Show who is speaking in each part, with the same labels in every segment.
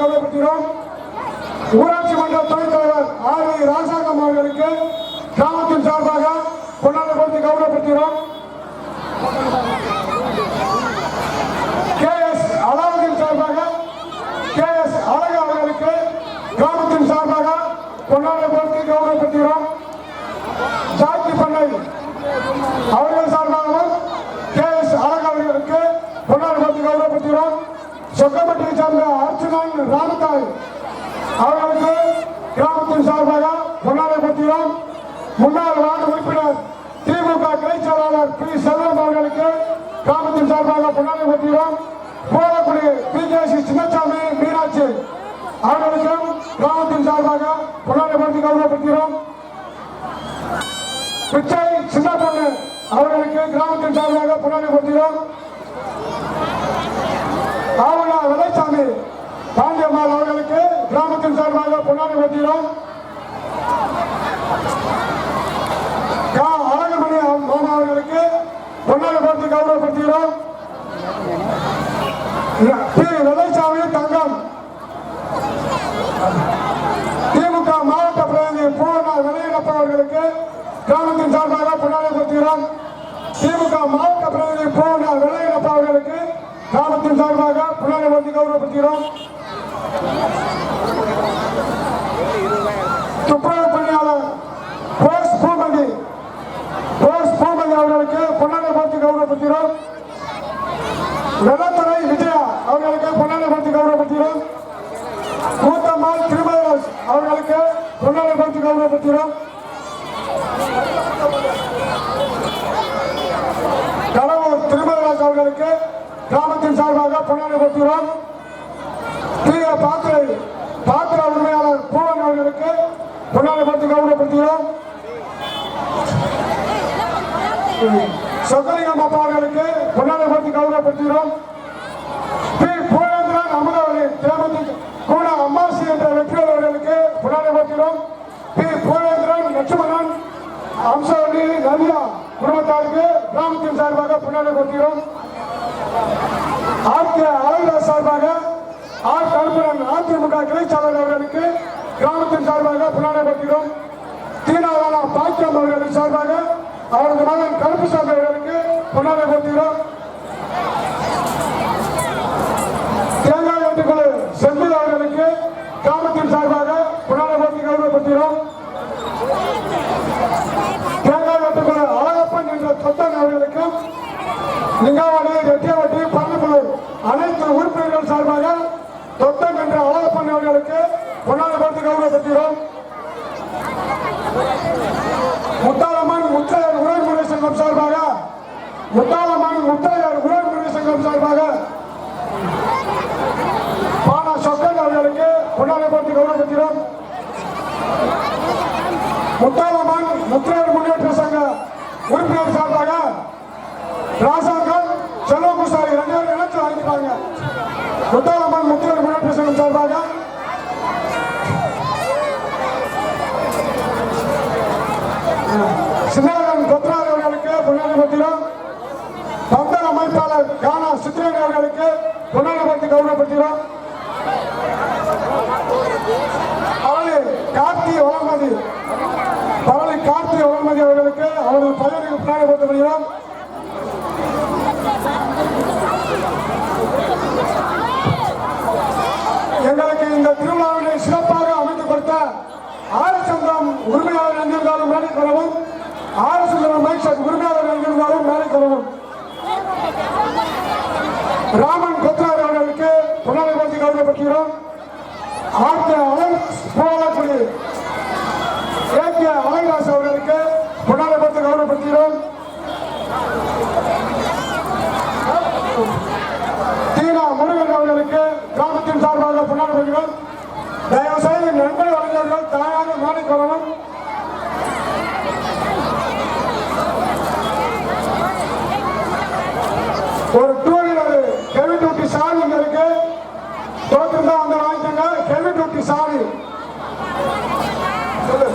Speaker 1: புனரமர்த்தி கௌரவப்படுத்தினோம் ஊராட்சி மன்ற துணைத் தலைவர் ஆர் வி ராசாங்கம் அவர்களுக்கு கிராமத்தின் சார்பாக புனரமர்த்தி கௌரவப்படுத்தினோம் கே எஸ் அலாவுதீன் சார்பாக கே எஸ் அழகு அவர்களுக்கு கிராமத்தின் சார்பாக பொன்னாடப்படுத்தி கௌரவப்படுத்தினோம் ஜாக்கி பண்ணை அவர்கள் சார்பாகவும் கே எஸ் அழகு அவர்களுக்கு பொன்னாடப்படுத்தி கௌரவப்படுத்தினோம் சொக்கப்பட்டியை சார்ந்த அர்ச்சனன் ராமத்தாய் அவர்களுக்கு கிராமத்தின் சார்பாக பொன்னாடப்படுத்தினோம் முன்னாள் வார்டு உறுப்பினர் திமுக கிளை செயலாளர் பி. செல்வம் அவர்களுக்கு கிராமத்தின் சார்பாக பொன்னாடப்படுத்தினோம் Polakudi P. K. C. Chinnasamy Meenakshi அவர்களுக்கும் கிராமத்தின் சார்பாக பொன்னாடப்படுத்தி கௌரவப்படுத்துகிறோம் பிச்சை சின்ன பொண்ணு அவர்களுக்கு கிராமத்தின் சார்பாக புனரப்படுத்தினோம் விளைச்சாமி பாண்டியம்மாள் அவர்களுக்கு கிராமத்தின் சார்பாக புனரப்படுத்தினோம் கா. அழகுமணி மாமா அவர்களுக்கு பொன்னாடப்படுத்தி கௌரவப்படுத்தினோம் பி. விளைச்சாமி தங்கம். திமுக மாவட்ட பிரதிநிதி பூர்ணா வெளியிடப்ப அவர்களுக்கு கிராமத்தின் சார்பாக புனரப்படுத்துகிறோம் திமுக மாவட்ட பிரதிநிதி கிராமத்தின் சார்பாக புனரப்படுத்தி கௌரவப்படுத்துகிறோம். துப்புரவு பணியாளர் போஸ் பூமதி போஸ் பூமதி அவர்களுக்கு பொன்னாடை பார்த்து கௌரவப்படுத்துகிறோம். நிலத்துறை விஜயா அவர்களுக்கு பொன்னாடை பார்த்து கௌரவப்படுத்துகிறோம். கூத்தம்மாள் திருமலராஜ் அவர்களுக்கு பொன்னாடை பார்த்து கௌரவப்படுத்துகிறோம் கடவுள் திருமலராஜ் அவர்களுக்கு கிராமத்தின் சார்பாக புனரப்படுத்துகிறோம் தீய பாத்திரை பாத்திர உரிமையாளர் பூவன் அவர்களுக்கு புனரப்படுத்தி கௌரவப்படுத்துகிறோம். சொக்கலிங்கம் அப்பா அவர்களுக்கு புனரப்படுத்தி கௌரவப்படுத்துகிறோம். பி. பூரேந்திரன் அமுதவழி தேமதி கூட அம்மாசி என்ற வெற்றியாளர் அவர்களுக்கு புனரப்படுத்துகிறோம் பி. பூரேந்திரன் லட்சுமணன் அம்சவள்ளி நவியா குடும்பத்தாருக்கு கிராமத்தின் சார்பாக புனரப்படுத்துகிறோம் ஆர் கே அழகுராஜ் சார்பாக ஆர் கருப்புரன் அதிமுக கிளைச்சாளர் அவர்களுக்கு கிராமத்தின் சார்பாக புனரப்படுத்துகிறோம் தீனாவானா பாக்கியம் அவர்களின் சார்பாக அவரது மகன் கருப்புசாமி அவர்களுக்கு புனரப்படுத்துகிறோம் தேங்காய் வெட்டுக்குழு செந்தில் அவர்களுக்கு கிராமத்தின் சார்பாக புனரப்படுத்தி கௌரவப்படுத்துகிறோம். தேங்காய் வெட்டுக்குழு அழகப்பன் என்ற தொத்தன் அவர்களுக்கும் லிங்காவ ரெட்டியாவட்டி பழனிப்புலூர் அனைத்து உறுப்பினர்கள் சார்பாக தொத்தன் என்ற அழகப்பன் அவர்களுக்கு பொன்னாடப்படுத்தி கௌரவப்படுத்துகிறோம் முத்தாலம்மன் முத்தையர் உறவுமுறை சங்கம் சார்பாக முத்தாலம்மன் முத்தையர் உறவுமுறை சங்கம் சார்பாக பாலா சொக்கன் அவர்களுக்கு கொண்டாடி போட்டி கௌரவிக்கிறோம். முத்தாலம்மன் முத்தையர் முன்னேற்ற சங்க உறுப்பினர் சார்பாக ராசாங்கம் செல்வகுசாரி ரெண்டு பேரும் இணைச்சு வாங்கிப்பாங்க. முத்தாலம்மன் முத்தையர் முன்னேற்ற சங்கம் சார்பாக சின்னவன் கொத்ரார் அவர்களுக்கு பொன்னாடப்படுத்துகிறோம் அமைப்பாளர் கானா சித்திரன் அவர்களுக்கு பொன்னாடப்படுத்தி கௌரவப்படுத்துகிறோம். பழனி கார்த்தி வளர்மதி பவளி கார்த்தி வளர்மதி அவர்களுக்கு அவரது பதவிக்கு பொன்னாடப்படுத்தப்படுகிறோம் எங்களுக்கு இந்த திருவிழாவினை சிறப்பாக அமைத்துக் கொடுத்த ஆரச்சந்திரம் உரிமையாளர் எங்கிருந்தாலும் மேலே கொள்ளவும் ஆரச்சந்திரம் மைக் உரிமையாளர் ராமன் கொத்தார் அவர்களுக்கு புனரமைப்பதி கௌரவப்படுத்துகிறோம். ஆர்த்த அலர் போகக்கூடிய ஏ கே அலைராஜ் அவர்களுக்கு புனரமைப்பத்தை கௌரவப்படுத்துகிறோம். தீனா முருகன் அவர்களுக்கு கிராமத்தின் சார்பாக புனரமைக்கிறோம் தயவு செய்து நண்பர் வழங்கவர்கள் தாயாக மாறிக்கொள்ளணும் ஒரு டூ ஹெவி டியூட்டி சாவி சொல்லு.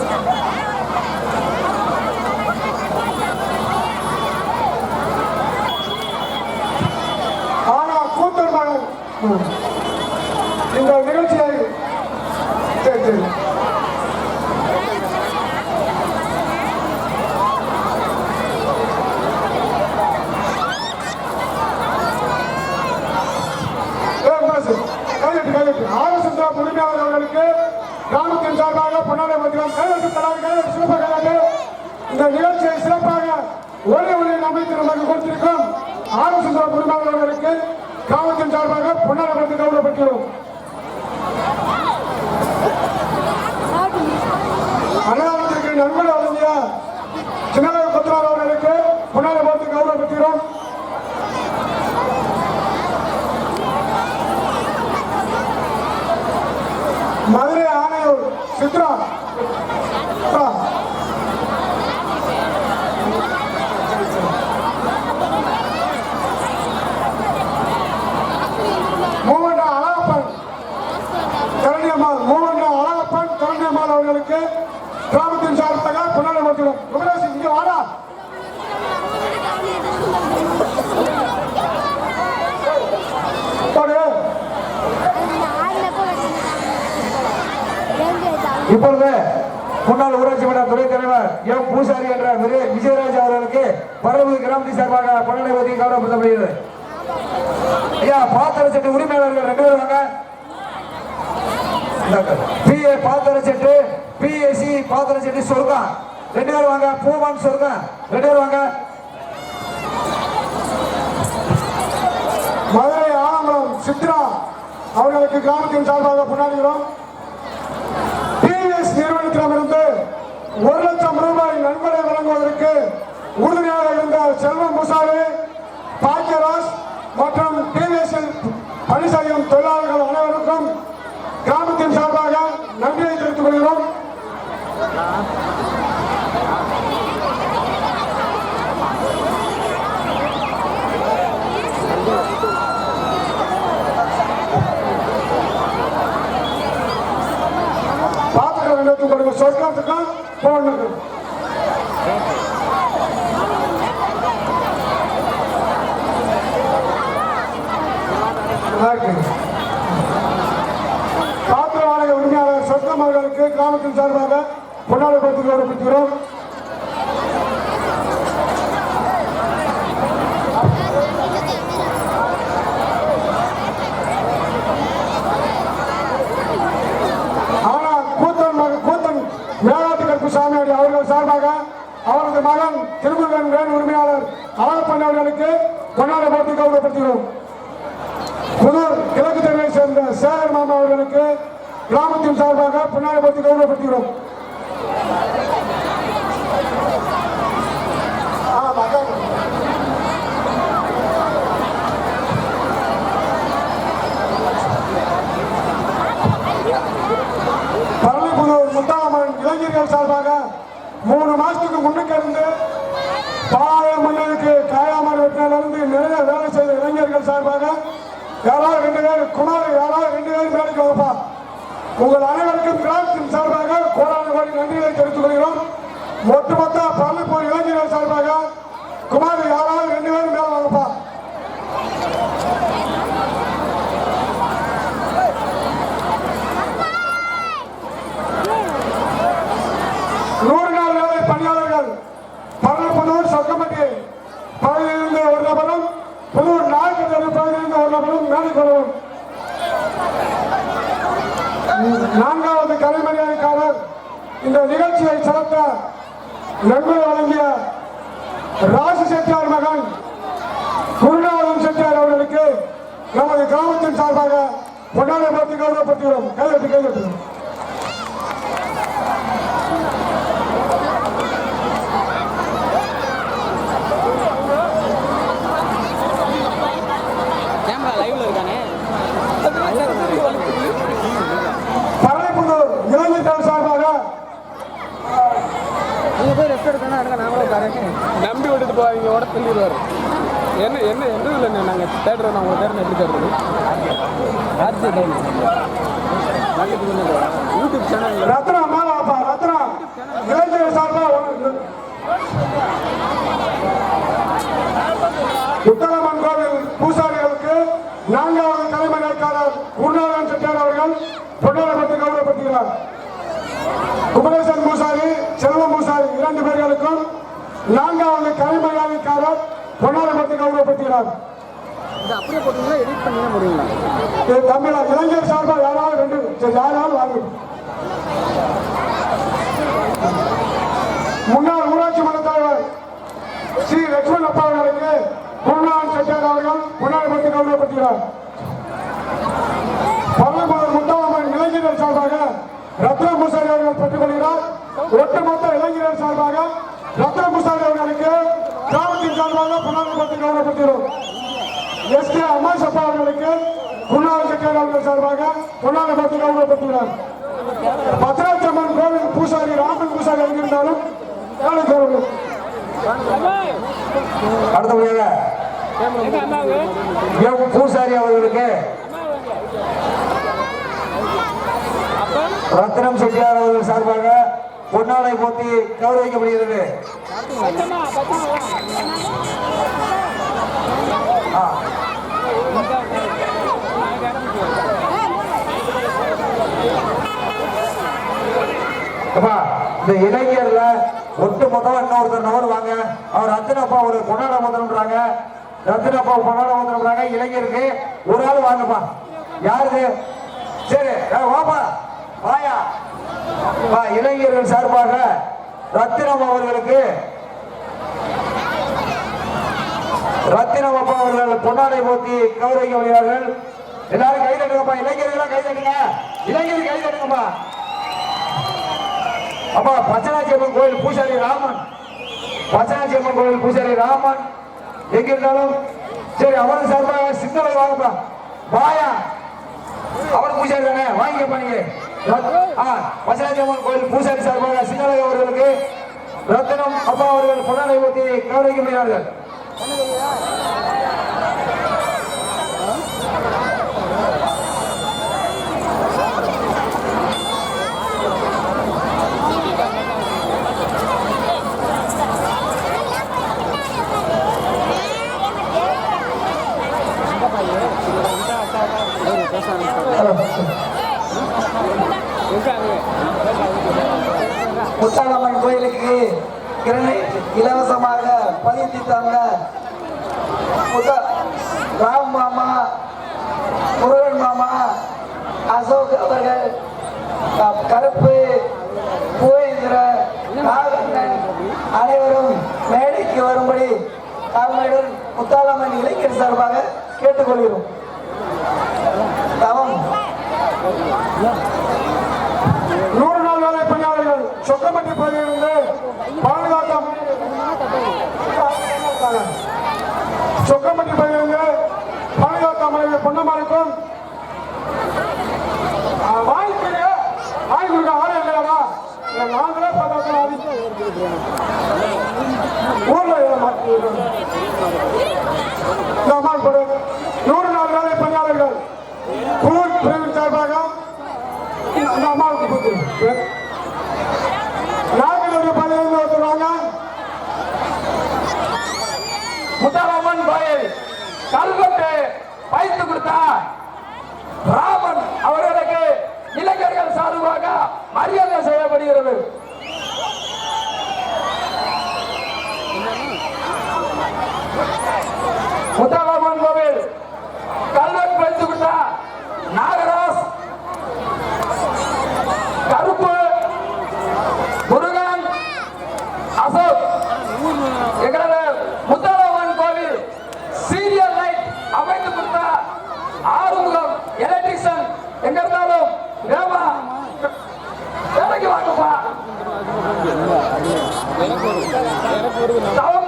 Speaker 1: ஆனா கூத்தர் மகன் ம். இந்த நிகழ்ச்சியை சரி சரி ஏய், பாசு, கையெட்டு, கையெட்டு. ஆலோசனை உரிமையாளர் அவர்களுக்கு கிராமத்தின் சார்பாக பொன்னாடை மத்தியம் கையெழுத்து தராது கையெழுத்து சிறப்பாக கையெழுத்து. இந்த நிகழ்ச்சியை சிறப்பாக ஒரே ஒளியில் அமைத்து நமக்கு கொடுத்திருக்கும் ஆலோசனை உரிமையாளர் அவர்களுக்கு கிராமத்தின் சார்பாக பொன்னாடை மத்திய கௌரவப்படுகிறோம் அன்னதானத்திற்கு நன்கொடை வழங்கிய சின்னதாக பத்திரார் அவர்களுக்கு பொன்னாடை மத்திய கௌரவப்படுத்துகிறோம் மதுரை ஆணையூர் சித்ரா. மூவண்ணா அழகப்பன் கரணியம்மாள் மூவண்ணா அழகப்பன் கரணியம்மாள் அவர்களுக்கு கிராமத்தின் சார்பாக புனரை குமரேசி இங்க வாடா.
Speaker 2: இப்பொழுது முன்னாள் ஊராட்சி மன்ற துணைத் தலைவர் எம் பூசாரி என்ற விஜயராஜ் அவர்களுக்கு பரவு கிராமத்தின் சார்பாக பொருளை ஒதுக்கி கவனப்படுத்தப்படுகிறது ஐயா பாத்திர செட்டு உரிமையாளர்கள் ரெண்டு பேரும் வாங்க. பிஏ பாத்திர செட்டு பிஎஸ்சி பாத்திர செட்டு சொல்றான் ரெண்டு பேர் வாங்க பூமான்னு சொல்லுங்க. ரெண்டு பேர் வாங்க.
Speaker 1: மதுரை ஆலங்குளம் சித்ரா அவர்களுக்கு கிராமத்தின் சார்பாக கொண்டாடுகிறோம். டிவிஎஸ் நிறுவனத்திடமிருந்து ஒரு லட்சம் ரூபாய் நன்கொடை வழங்குவதற்கு உறுதுணையாக இருந்த செல்வம் முசாரி பாக்கியராஜ் மற்றும் டிவிஎஸ் பணி செய்யும் தொழிலாளர்கள் அனைவருக்கும் கிராமத்தின் சார்பாக நன்றியை தெரிவித்துக் கொள்கிறோம். சொர்க்கத்துக்கும் போகணுக்கும் பாத்திர வாடகை உரிமையாளர் சொர்க்கம் அவர்களுக்கு கிராமத்தின் சார்பாக கொண்டாடப்படுத்துகிறோம் பற்றி கௌரவிக்கிறோம் ஆனா கூத்தன் மகன் கூத்தன் மேலாட்டு கற்பு சாமியாடி அவர்கள் சார்பாக அவரது மகன் திருமுருகன் வேன் உரிமையாளர் அழகப்பன் அவர்களுக்கு கொண்டாட போட்டி கௌரவப்படுத்துகிறோம். புதூர் கிழக்கு தெருவை சேர்ந்த சேகர் மாமா அவர்களுக்கு கிராமத்தின் சார்பாக பொன்னாடை போட்டி கௌரவப்படுத்துகிறோம். ஆ, முத்தாமன் இளைஞர்கள் சார்பாக மூணு மாசத்துக்கு முன்னுக்கு இருந்து பாய மன்னருக்கு காயாமர் இருந்து நிறைய வேலை செய்த இளைஞர்கள் சார்பாக யாராவது ரெண்டு பேர் குமார் யாராவது ரெண்டு பேர் வேலைக்கு வகுப்பா உங்கள் அனைவருக்கும் கிராமத்தின் சார்பாக கோடான கோடி நன்றிகளை தெரிவித்துக் கொள்கிறோம். ஒட்டுமொத்த பரளிப்பூர் இளைஞர்கள் சார்பாக குமார் யாராவது ரெண்டு பேரும் மேல வைப்பா நூறு நாள் வேலை பணியாளர்கள் பரலப்புதூர் சொக்கம்பட்டி பகுதியிலிருந்து ஒரு நபரும் புதூர் நாயக்கர் பகுதியிலிருந்து ஒரு நபரும் நான்காவது கலைமரியாதைக்காரர் இந்த நிகழ்ச்சியை சிறந்த நன்மை வழங்கிய ராசி செட்டியார் மகன் குருநாதன் செட்டியார் அவர்களுக்கு நமது கிராமத்தின் சார்பாக பொன்னாடை கௌரவப்படுத்துகிறோம் கையெழுத்து கையெழுத்து.
Speaker 3: நாங்கள் நான் உங்கள் தேட்டர் எப்படி தேடுறது ராஜ்ய யூடியூப் சேனல்
Speaker 1: ரத்னா மேல வாப்பா ரத்னா இளைஞர் சார்பா ஒன்று உத்தரமன் கோவில் பூசாரிகளுக்கு நான்காவது தலைமை நேர்காணல் குருநாதன் செட்டியார் அவர்கள் பொன்னாடப்பட்டு கௌரவப்படுத்துகிறார் குமரேசன் பூசாரி செல்வம் பூசாரி இரண்டு பேர்களுக்கும் நான்காவது கலைமரியாதைக்காரர் பொன்னாடப்பட்டு கௌரவப்படுத்துகிறார்
Speaker 3: இது அப்படியே போட்டீங்களா எடிட் பண்ணி முடியுங்களா
Speaker 1: இது இளைஞர் சார்பா யாராவது ரெண்டு யாராவது வாங்க. முன்னாள் ஊராட்சி மன்ற தலைவர் ஸ்ரீ லட்சுமண் அப்பா அவர்களுக்கு குருநாதன் செட்டியார் அவர்கள் முன்னாள் பற்றி கௌரவப்படுத்துகிறார் பரமபுரம் முத்தாமன் இளைஞர்கள் சார்பாக ரத்ன பூசாரி அவர்கள் பெற்றுக் கொள்கிறார் ஒட்டுமொத்த இளைஞர்கள் சார்பாக ரத்ன பூசாரி அவர்களுக்கு கிராமத்தின் சார்பாக புனாலை கௌரவப்படுத்துகிறோம் எஸ் கே அம்மாசப்பா அவர்களுக்கு குருநாதன் செட்டியார் அவர்கள் சார்பாக பொன்னாலை பற்றி கௌரவப்படுத்துகிறார். பத்ராச்சம்மன் கோவில் பூசாரி ராமன் பூசாரி எங்கிருந்தாலும் காலை தருவோம்
Speaker 2: அடுத்தபடியாக பூசாரி அவர்களுக்கு ரத்னம் செட்டியார் அவர்கள் சார்பாக பொன்னாடை போட்டி கௌரவிக்கப்படுகிறது. ஆ. அப்பா, இந்த இளைஞர்ல ஒட்டு மொத்தம் இன்னொருத்தர் நபர் வாங்க. அவர் ரத்தினப்பா ஒரு கொண்டாட மோதிரம்ன்றாங்க ரத்தினப்பா கொண்டாட மோதிரம்ன்றாங்க இளைஞருக்கு ஒரு ஆள் வாங்கப்பா. யாருக்கு? சரி ஏய், வாப்பா. வாயா. வா இளைஞர்கள் சார்பாக ரத்தினம் அவர்களுக்கு ரத்தினம் அப்பா அவர்கள் பொன்னாடை போத்தி கௌரவிக்க வருகிறார்கள் எல்லாரும் கை தட்டுங்கப்பா இளைஞர்களா கை தட்டுங்க. இளைஞர்கள் கை தட்டுங்கப்பா. அப்பா பச்சனாச்சியம்மன் கோயில் பூசாரி ராமன். பச்சனாச்சியம்மன் கோயில் பூசாரி ராமன். எங்க இருந்தாலும் சரி அவன் சார்பாக சிந்தனை வாங்கப்பா. வாயா. அவர் பூசாரி தானே? வாங்கிக்கப்பா நீங்க. ஆ பச்சனாச்சியம்மன் கோயில் பூசாரி சார்பாக சிந்தனை அவர்களுக்கு ரத்தனம் அப்பா அவர்கள் பொன்னாடை ஊற்றி கௌரவிக்கப்படுகிறார்கள்
Speaker 4: முத்தாளம்மன் கோயிலுக்கு கிரனைட் இலவசமாக பதித்து தந்த முத்தா ராம் மாமா முருகன் மாமா அசோக் அவர்கள் க- கருப்பு பூவேந்திர நாகண்ணன் அனைவரும் மேடைக்கு வரும்படி தாழ்மையுடன் முத்தாளம்மன் இளைஞர் சார்பாக கேட்டுக்கொள்கிறோம் தவம்
Speaker 1: நூறு நாள் வேலை பணியாளர்கள் சொக்கம்பட்டி பகுதியிலிருந்து பாதுகாத்த சொக்கம்பட்டி பகுதியிலிருந்து பாதுகாத்த மனைவி பொன்னம்மாளுக்கும் வாய்ப்பு வாய்ப்பு ஆளே இல்லையாடா நாங்களே பார்த்தா ஊர்ல இந்த அம்மா நூறு நாள் வேலை பணியாளர்கள். ஊர் பிரிவின் சார்பாக அந்த அம்மாவுக்கு
Speaker 2: வைத்து ராமன் அவர்களுக்கு இளைஞர்கள் சார்பாக மரியாதை செய்யப்படுகிறது. முத்தாலம்மன் கோவில் கல்வெட்டு வைத்து கொடுத்தா நாகராஜ் கருப்பு முருகன் அசோக் எங்களது முத்தாலம்மன் கோவில் சீரியல் லைட் அமைத்து கொடுத்த ஆறுமுகம் எலக்ட்ரிஷியன் எங்க இருந்தாலும் வேமா வேலைக்கு வாங்கப்பா தவம்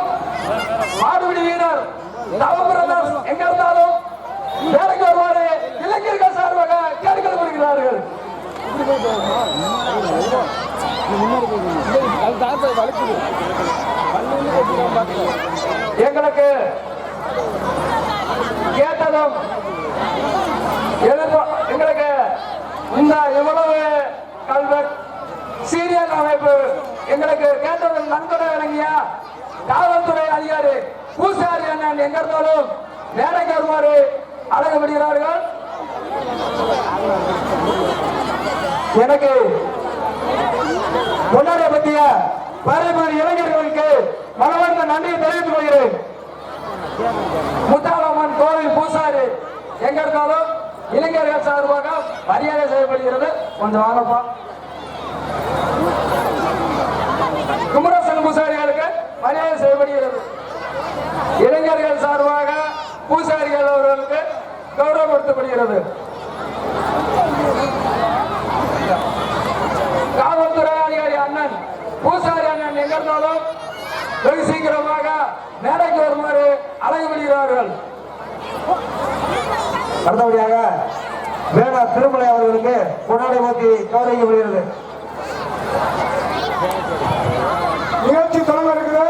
Speaker 2: மாடுபிடி வீரர் தவம் பிரதர்ஸ் எங்க இருந்தாலும் வேலைக்கு வருவாரு இளைஞர்கள் சார்பாக கேட்கப்படுகிறார்கள்
Speaker 3: அது தாத்தா வலிக்குது
Speaker 2: எங்களுக்கு
Speaker 3: கேட்டதும் எங்களுக்கு இந்த இவ்வளவு கல்வெட் சீரியல் அமைப்பு எங்களுக்கு கேட்டவர்கள் நன்கொடை வழங்கிய? காவல்துறை அதிகாரி பூசாரி அண்ணன் எங்க இருந்தாலும் வேலைக்கு வருமாறு அழகப்படுகிறார்கள் எனக்கு கொண்டாட பற்றிய பரம்பரை இளைஞர்களுக்கு மனவார்ந்த நன்றியை தெரிவித்துக் கொள்கிறேன். கோவில் பூசாரி எங்க இருந்தாலும் இளைஞர்கள் சார்பாக மரியாதை செய்யப்படுகிறது. கொஞ்சம் வாங்கப்பா. குமரசன் பூசாரிகளுக்கு மரியாதை செய்யப்படுகிறது. இளைஞர்கள் சார்பாக பூசாரிகள் அவர்களுக்கு கௌரவப்படுத்தப்படுகிறது காவல்துறை அதிகாரி அண்ணன் பூசாரி அண்ணன் எங்க இருந்தாலும் வெகு சீக்கிரமாக மேடைக்கு வருமாறு அழைக்கப்படுகிறார்கள். அடுத்தபடியாக வேணா திருமலை அவர்களுக்கு கொண்டாடி மாற்றி கௌரவிக்கப்படுகிறது
Speaker 1: நிகழ்ச்சி தொடங்க இருக்குது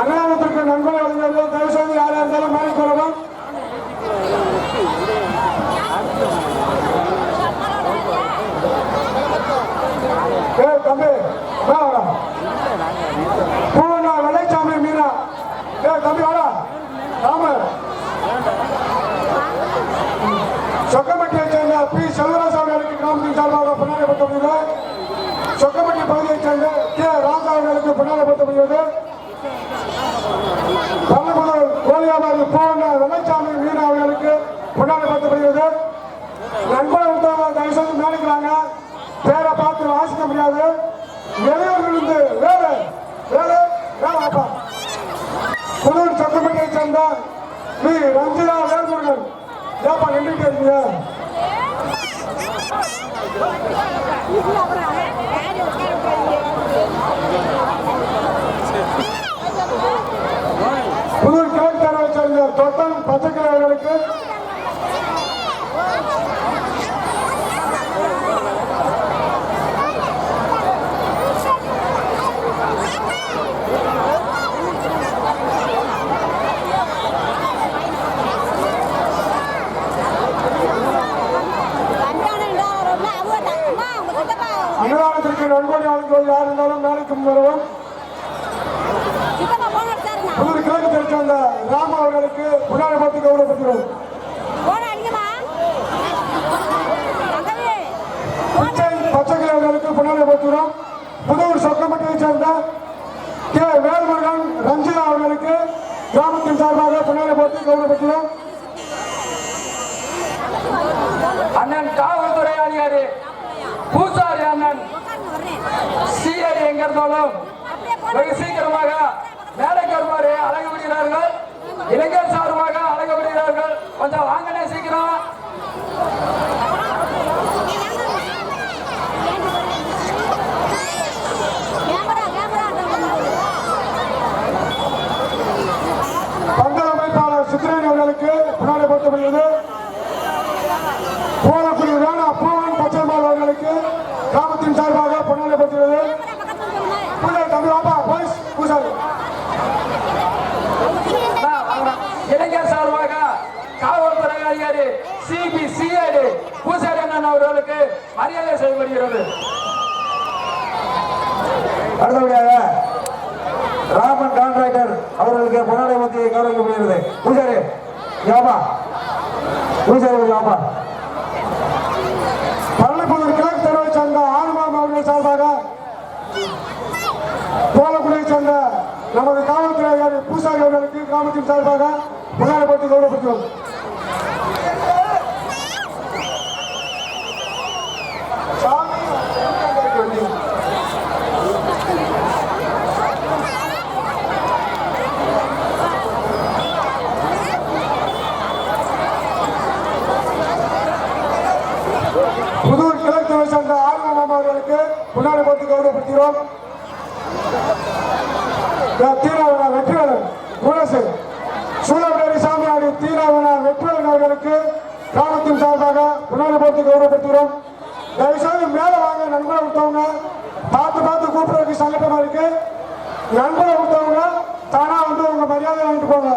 Speaker 1: அண்ணாமத்திற்கு நண்பர்கள் வழங்குகிறது தயவு செய்து யாரா இருந்தாலும் மாறி கொள்ளவும் ஏய் தம்பி வா வாடா பூவண்ணா வெள்ளைச்சாமி மீனா ஏய் தம்பி வாடா ராமர் சொக்கம்பட்டியை சேர்ந்த பி செல்வராஜ் அவர்களுக்கு கிராமத்தின் சார்பாக பின்னாடிப்படுத்தப்படுகிறது சொக்கம்பட்டி பகுதியைச் சேர்ந்த கே ராஜா அவர்களுக்கு பின்னாடிப்படுத்தப்படுகிறது பல்லபுதூர் கோழி வியாபாரி பூவண்ணா வெள்ளைச்சாமி மீனா அவர்களுக்கு பின்னாடிப்படுத்தப்படுகிறது நண்பர் விட்டவங்க தயவுசெய்து மேலிக்கிறாங்க பேரை பார்த்து வாசிக்க முடியாது வெளியூர்கள் இருந்து வேறு வேறு வேலை வாப்பா புதூர் சொக்கம்பட்டியை சேர்ந்த பி ரஞ்சிதா வேல்முருகன் ஏப்பா நின்றுட்டு இருக்கீங்க புதூர் கிழக்கு தெருவை சேர்ந்த தொட்டம் பச்சைக்கிளை அவர்களுக்கு அன்னதானத்திற்கு நன்கொடை வழங்குவது யார் இருந்தாலும் வரவும். கிழக்கு தெருவை சேர்ந்த ராம அவர்களுக்கு புனாரை பார்த்து கௌரவப்படுகிறோம் பிச்சை அவர்களுக்கு புனாரை பார்க்கிறோம் புதூர் சொக்கம்பட்டியை சேர்ந்த கே. வேல்முருகன் ரஞ்சிதா அவர்களுக்கு கிராமத்தின் சார்பாக புனாரை பார்த்து கௌரவப்படுகிறோம்
Speaker 3: அண்ணன் காவல்துறை அதிகாரி பூசாரி அண்ணன் சிஐடி எங்க இருந்தாலும் வெகு சீக்கிரமாக மேடைக்கு வருமாறு அழைக்கப்படுகிறார்கள் இளைஞர் சார்பாக அழைக்கப்படுகிறார்கள் கொஞ்சம் வாங்கினே சீக்கிரம்
Speaker 1: பந்தல் அமைப்பாளர் சித்திரன் அவர்களுக்கு புனாரை பார்க்கப்படுகிறது வேணா பூவன் பச்சைமால் அவர்களுக்கு கிராமத்தின் சார்பாக புனாரை பூஜை தம்பி வாப்பா போலீஸ் பூசாரி
Speaker 3: நான் வாங்கினேன். இளைஞர் சார்பாக காவல்துறை சிபி சிஐடி பூசாரி அண்ணன் அவர்களுக்கு மரியாதை செய்யப்படுகிறது அடுத்தபடியாக ராமன் கான்ட்ராக்டர் அவர்களுக்கு பொன்னாடை மத்தியை கௌரவிக்கப்படுகிறது பூசாரி யாமா பூசாரி யாமா
Speaker 1: பள்ளிப்பூர் கிழக்கு தெருவை சங்க ஆறுமாம் அவர்கள் சார்பாக போலக்குடியை சேர்ந்த நமது காவல்துறை பூசாரி அவர்களுக்கு கிராமத்தின் சார்பாக பொன்னாடை பற்றி கௌரவப்படுகிறோம் சாமி, புதூர் கிழக்கு தெருவை சேர்ந்த ஆறுமாம் முன்னாடி போட்டு கௌரவப்படுத்துகிறோம் கௌரவப்படுகிறோம் தீராவணா வெற்றியாளர் குணசு சூழப்பேரி சாமியாடி தீராவணா வெற்றியாளர் அவர்களுக்கு கிராமத்தின் சார்பாக முன்னாடி போட்டு கௌரவப்படுத்துகிறோம் தயவுசெய்து மேலே வாங்க நண்பரை விட்டவங்க பார்த்து பார்த்து கூப்பிடுறதுக்கு சங்கடமா இருக்கு. நண்பரை விட்டவங்க தானா வந்து உங்க மரியாதை வாங்கிட்டு போங்க.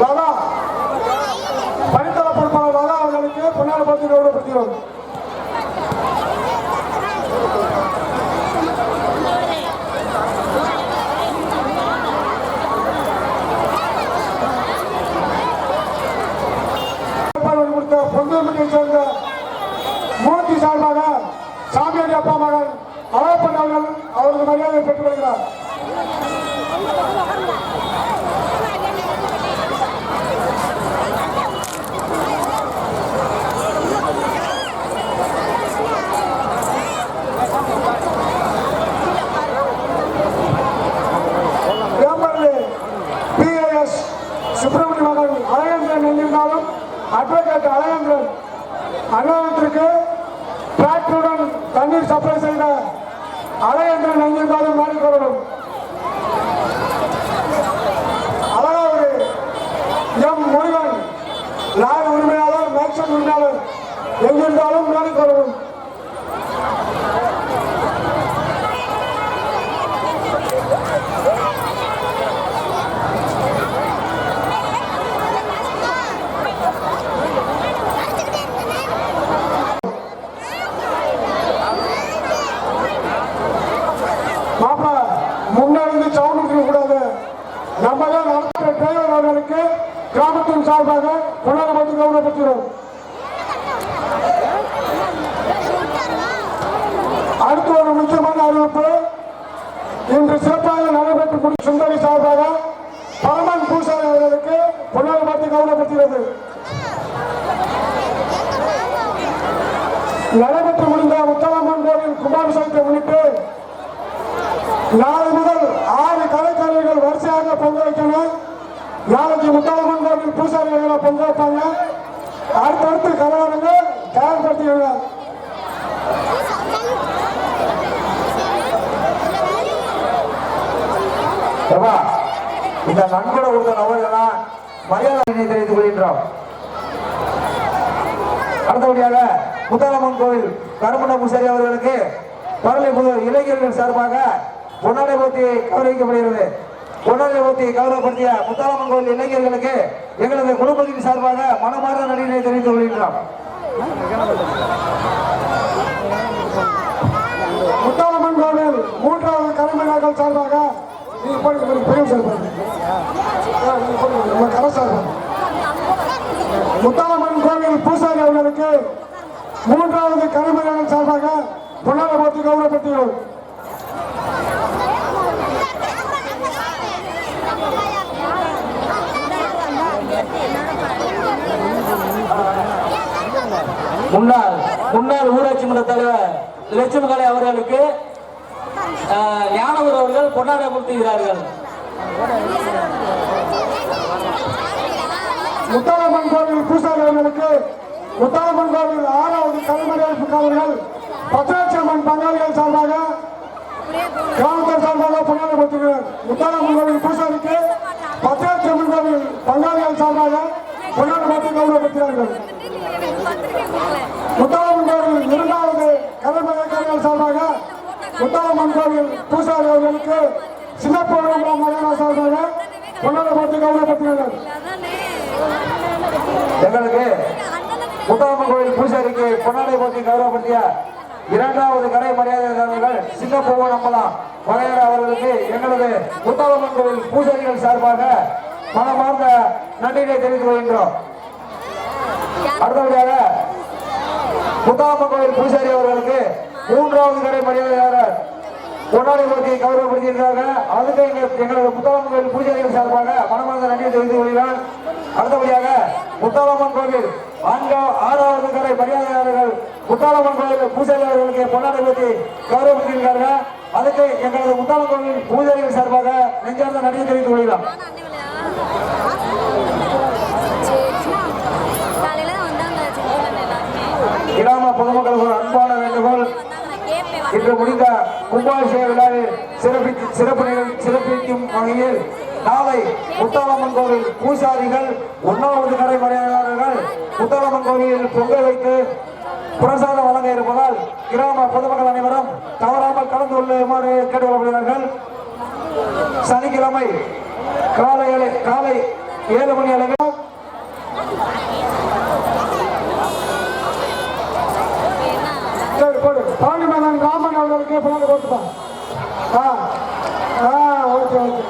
Speaker 1: லதா பணித்தள பொறுப்பாளர் லதா அவர்களுக்கு பொன்னாடி போட்டி கௌரவப்படுத்துகிறோம் ஏற்பாடு கொடுத்த பொங்கல்மணியை சேர்ந்த மூர்த்தி சார்பாக சாமியாடி அப்பா மகன் அழகப்பன் அவர்கள் அவரது மரியாதை பெற்றுக் கொள்கிறார் வேம்பர்லி பிஏஎஸ் சுப்பிரமணிய மகன் அழகேந்திரன் எங்கிருந்தாலும் அட்வொகேட் அழகேந்திரன் அலுவலகத்திற்கு டிராக்டருடன் தண்ணீர் சப்ளை செய்த அழகேந்திரன் எங்கிருந்தாலும் மேலே வரணும் அழகாவது எம் முருகன் லாரி உரிமையாளர் மேக்சன் உரிமையாளர் எங்கிருந்தாலும் மேலே வரணும் மாப்பா முன்னாடி இருந்து சவுண்ட் கொடுக்க கூடாது நம்ம தான் நடத்துகிற டிரைவர் அவர்களுக்கு கிராமத்தின் சார்பாக கொண்டாடப்பட்டு கௌரவப்படுத்துகிறோம் அடுத்து ஒரு முக்கியமான அறிவிப்பு. இன்று சிறப்பாக நடைபெற்று முடியும் சுந்தரி சார்பாக பரமன் பூசாரி அவர்களுக்கு கொண்டாடப்பட்டு கௌரவப்படுத்துகிறது நடைபெற்று முடிந்த முத்தாலம்மன் கோவில் கும்பாபிஷேகத்தை முன்னிட்டு நாளை முதல் ஆறு கலைக்கலைஞர்கள் வரிசையாக பொங்க வைக்கணும் நாளைக்கு முத்தாலம்மன் கோவில் பூசாரிகளை பங்கேற்பாங்க வைப்பாங்க அடுத்தடுத்து கலைஞருங்க தயார்படுத்திக்கோங்க
Speaker 2: இந்த நன்கொடை கொடுத்த நபர்கள்லாம் மரியாதை தெரிவித்துக் கொள்கின்றோம். அடுத்தபடியாக முத்தாலம்மன் கோவில் கருமண்ட பூசாரி அவர்களுக்கு பரளை இளைஞர்கள் சார்பாக பொன்னாடை பற்றி கௌரவிக்கப்படுகிறது. பொன்னாடை போட்டி கௌரவப்படுத்திய முத்தாலம்மன் கோவில் இளைஞர்களுக்கு எங்களது குடும்பத்தின் சார்பாக மனமார்ந்த நடிகளை தெரிவித்துக் கொள்கின்றோம்.
Speaker 1: முத்தாலம்மன் கோவில் மூன்றாவது கலைஞர்கள் சார்பாக நீங்க போடுங்க பெரிய சார்பாக கரை சார்பாக முத்தாலம்மன் கோவில் பூசாரி அவர்களுக்கு மூன்றாவது கலைஞர்கள் சார்பாக பொன்னாட போட்டி கௌரவப்படுத்துகிறோம்.
Speaker 5: முன்னாள் முன்னாள் ஊராட்சி மன்ற தலைவர் லட்சுமகலை அவர்களுக்கு ஞானவர் அவர்கள் கொண்டாட கொடுத்துகிறார்கள்
Speaker 1: முத்தாலம்மன் கோவில் பூசாரி அவர்களுக்கு முத்தாலம்மன் கோவில் ஆறாவது கலைமறைப்புக்காரர்கள் பத்தாட்சி அம்மன் பங்காளிகள் சார்பாக கிராமத்தின் சார்பாக பொன்னாடி போட்டுகிறார் முத்தாரம்மன் கோவில் பூசாரிக்கு பத்தாயிரத்தி அம்மன் கோவில் பங்காளிகள் சார்பாக பொன்னாடி கௌரவப்படுத்துகிறார்கள். கௌரவப்படுத்தினார்கள் முத்தாரம்மன் கோவில் இரண்டாவது கடமையாளர்கள் சார்பாக முத்தாரம்மன் கோவில் பூசாரி அவர்களுக்கு சின்னப்ப மகனா சார்பாக பொன்னாடி போட்டு
Speaker 2: எங்களுக்கு முத்தாரம்மன் கோயில் பூசாரிக்கு பொன்னாடை போட்டி கௌரவப்படுத்திய இரண்டாவது கலை மரியாதையாளர்கள் சின்ன பூவன் அம்பலம் மலையாள அவர்களுக்கு எங்களது முத்தாரம்மன் கோயில் பூசாரிகள் சார்பாக மனமார்ந்த நன்றியை தெரிவித்துக் கொள்கின்றோம். அடுத்தபடியாக முத்தாம கோயில் பூசாரி அவர்களுக்கு மூன்றாவது கடை மரியாதையாளர் பொன்னாடை போட்டியை கௌரவப்படுத்தியிருக்காங்க அதுக்கு எங்க எங்களது முத்தாரம்மன் கோயில் பூஜாரிகள் சார்பாக மனமார்ந்த நன்றியை தெரிவித்துக் கொள்கிறார் அடுத்தபடியாக முத்தாலம்மன் கோவில் நான்கா ஆறாவது கரை மரியாதையாளர்கள் முத்தாலம்மன் கோவில் பூஜாரி அவர்களுக்கு பொன்னாடை போட்டி கௌரவப்படுத்தியிருக்காங்க அதுக்கு எங்களது முத்தாரம்மன் கோவில் பூஜாரிகள் சார்பாக நெஞ்சார்ந்த நன்றியை தெரிவித்துக் கொள்கிறோம் பொதுமக்களுக்கு ஒரு அன்பான வேண்டுகோள். இன்று முடிந்த கும்பாபிஷேக விழாவில் சிறப்பித்து சிறப்பு சிறப்பிக்கும் வகையில் நாளை முத்தாலம்மன் கோவில் பூசாரிகள் ஒன்றாவது நடைமுறையாளர்கள் மரியாதையாளர்கள் கோவிலில் பொங்கல் வைத்து பிரசாதம் வழங்க இருப்பதால் கிராம பொதுமக்கள் அனைவரும் தவறாமல் கலந்து கொள்ளுமாறு கேட்டுக்கொள்ளப்படுகிறார்கள்? சனிக்கிழமை காலை காலை ஏழு மணி அளவில் அப்படியே பின்னாடி போட்டுப்பா. ஆ ஆ ஓகே ஓகே.